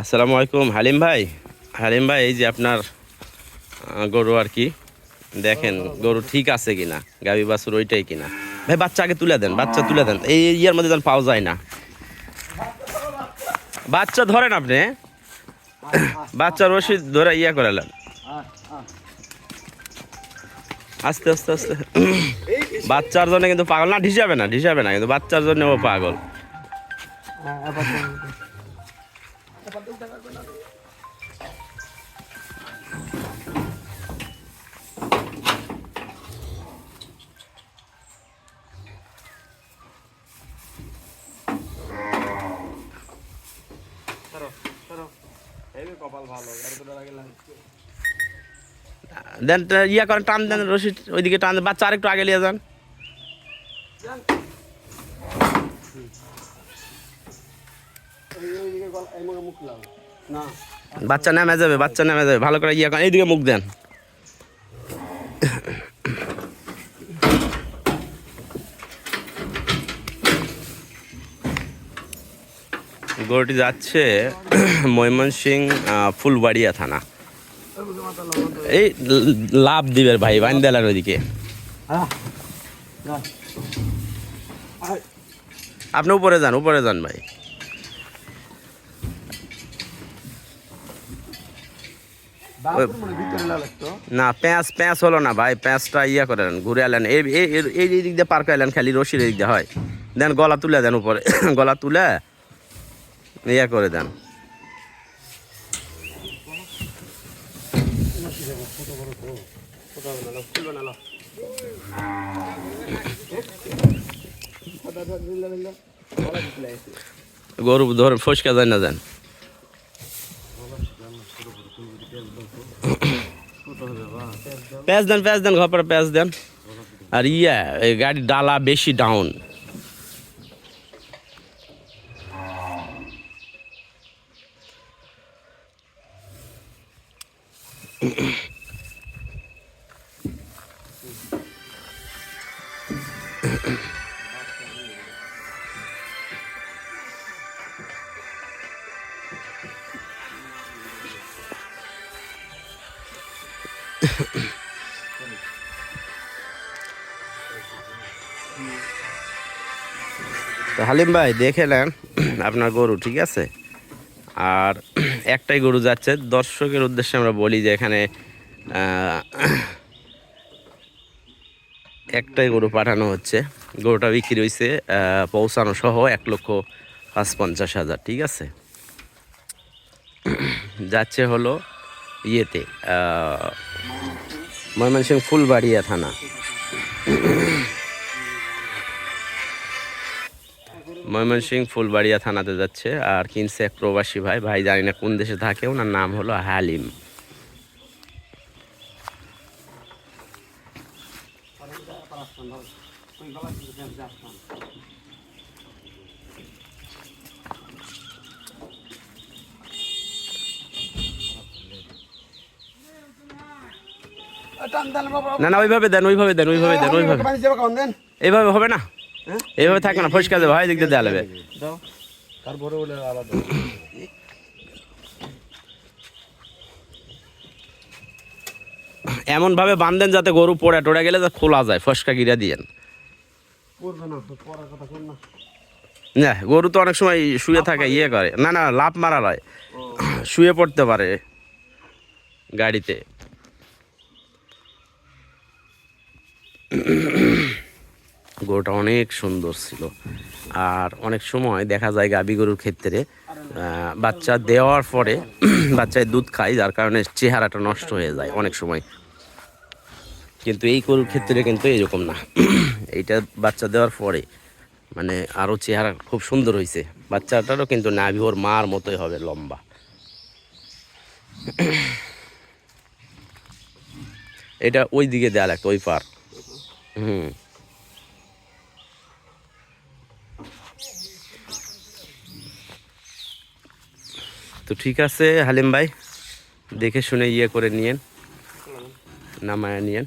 আসসালামু আলাইকুম। হালিম ভাই? হালিম ভাই, এই যে আপনার গরু আর কি। দেখেন, গরু ঠিক আছে কিনা? গাবি বাছুর ওইটাই কিনা? ভাই, বাচ্চা আগে তুলে দেন, বাচ্চা তুলে দেন। এই ইয়ার মধ্যে যেন পাওয়া যায় না। বাচ্চা ধরেন আপনি বাচ্চা রশি ধরে ইয়া করালেন আস্তে আস্তে আস্তে। বাচ্চার জন্য কিন্তু পাগল। না, ঢিসাবে না ঢিসাবে না, কিন্তু বাচ্চার জন্য ও পাগল। দেন ইয়া করেন টান দেন রশি ওইদিকে টান বাচ্চা আরেকটু আগে নিয়ে যান। বাচ্চা নেমে যাবে, বাচ্চা নেমে যাবে। ভালো করে ইয়া এইদিকে মুখ দেন। গরুটি যাচ্ছে ময়মনসিং ফুলবাড়িয়া থানা। এই লাভ দিবে ভাই, বান্দালার ওইদিকে। আপনি উপরে যান উপরে যান ভাই। না প্যাঁচ প্যাঁচ হলো না ভাই, প্যাঁচটা ইয়া দেন, ঘুরে এলেন এই, এই- দিক দিয়ে পার করলেন খালি রশির দিক দিয়ে হয়। দেন গলা তুলে দেন উপরে, গলা তুলে ইয়া করে দেন। গরু ধরে ফসকা যায় না যান প্যাঁচ দেন প্যাঁচ দেন ঘর প্যাঁচ দেন আর ইয়া এই গাড়ির ডালা বেশি ডাউন তো হালিম ভাই, দেখে নেন আপনার গরু, ঠিক আছে? আর একটাই গরু যাচ্ছে, দর্শকের উদ্দেশ্যে আমরা বলি যে এখানে একটাই গরু পাঠানো হচ্ছে। গরুটা বিক্রি হয়েছে পৌঁছানো সহ এক লক্ষ পাঁচ পঞ্চাশ হাজার, ঠিক আছে? যাচ্ছে হলো ইয়েতে ময়মনসিংহ ফুলবাড়িয়া থানা। ময়মনসিংহ ফুলবাড়িয়া থানাতে যাচ্ছে আর কিনছে এক প্রবাসী ভাই। ভাই জানি না কোন দেশে থাকে ওনার নাম হলো হালিম। না না ওইভাবে দেন ওইভাবে দেন ওইভাবে দেন ওইভাবে। এইভাবে হবে না? এইভাবে থাকবে না ফসকা দেবে হয় দিক দিয়ে দেওয়া তারপরে বলে আলাদা এমন ভাবে বান্ধেন যাতে গরু পড়ে টোড়ে গেলে যা খোলা যায় ফসকা গিরা দিয়েন। না গরু তো অনেক সময় শুয়ে থাকে ইয়ে করে। না না লাভ মারা হয় শুয়ে পড়তে পারে গাড়িতে। গরুটা অনেক সুন্দর ছিল। আর অনেক সময় দেখা যায় গাবি গরুর ক্ষেত্রে বাচ্চা দেওয়ার পরে বাচ্চায় দুধ খায়, যার কারণে চেহারাটা নষ্ট হয়ে যায় অনেক সময়। কিন্তু এই গরুর ক্ষেত্রে কিন্তু এরকম না। এইটা বাচ্চা দেওয়ার পরে মানে আরও চেহারা খুব সুন্দর হয়েছে বাচ্চাটারও কিন্তু নাভি ওর মার মতোই হবে লম্বা। এটা ওই দিকে দেয়া লাগতো ওই পার। হুম। তো ঠিক আছে হালিম ভাই দেখে শুনে ইয়ে করে নিয়েন নামায় নিয়েন।